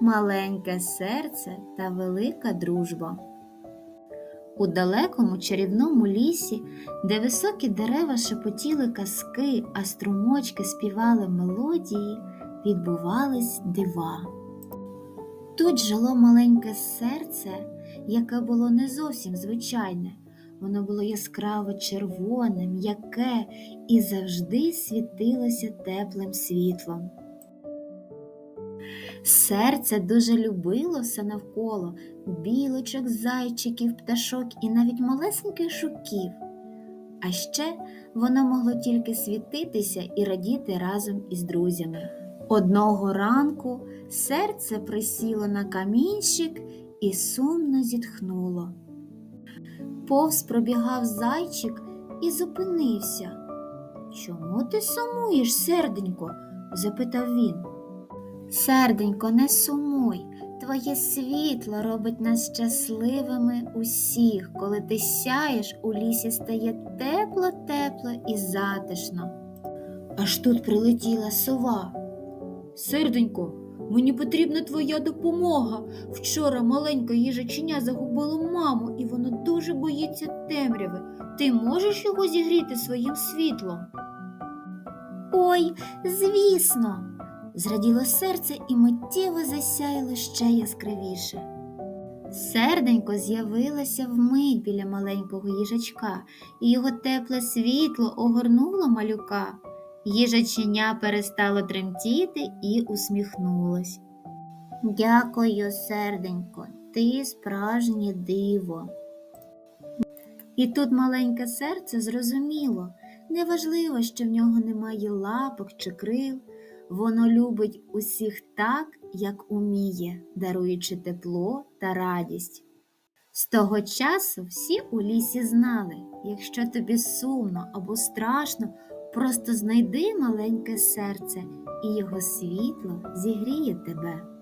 маленьке серце та велика дружба. У далекому чарівному лісі, де високі дерева шепотіли казки, а струмочки співали мелодії, відбувались дива. Тут жило маленьке серце, яке було не зовсім звичайне. Воно було яскраво червоне, м'яке і завжди світилося теплим світлом. Серце дуже любило все навколо білочок, зайчиків, пташок і навіть малесеньких жуків. А ще воно могло тільки світитися і радіти разом із друзями. Одного ранку серце присіло на камінчик і сумно зітхнуло. Повз пробігав зайчик і зупинився. Чому ти сумуєш, серденько? запитав він. Серденько, не сумуй, твоє світло робить нас щасливими усіх. Коли ти сяєш, у лісі стає тепло-тепло і затишно. Аж тут прилетіла сова. Серденько, мені потрібна твоя допомога. Вчора маленька їжаченя загубило маму, і воно дуже боїться темряви. Ти можеш його зігріти своїм світлом? Ой, звісно, зраділо серце і миттєво засяяло ще яскравіше. Серденько з'явилося вмить біля маленького їжачка, і його тепле світло огорнуло малюка. Їжаченя перестало тремтіти і усміхнулось. Дякую, серденько, ти справжнє диво. І тут маленьке серце зрозуміло, неважливо, що в нього немає лапок чи крил, воно любить усіх так, як уміє, даруючи тепло та радість. З того часу всі у лісі знали, якщо тобі сумно або страшно, просто знайди маленьке серце, і його світло зігріє тебе.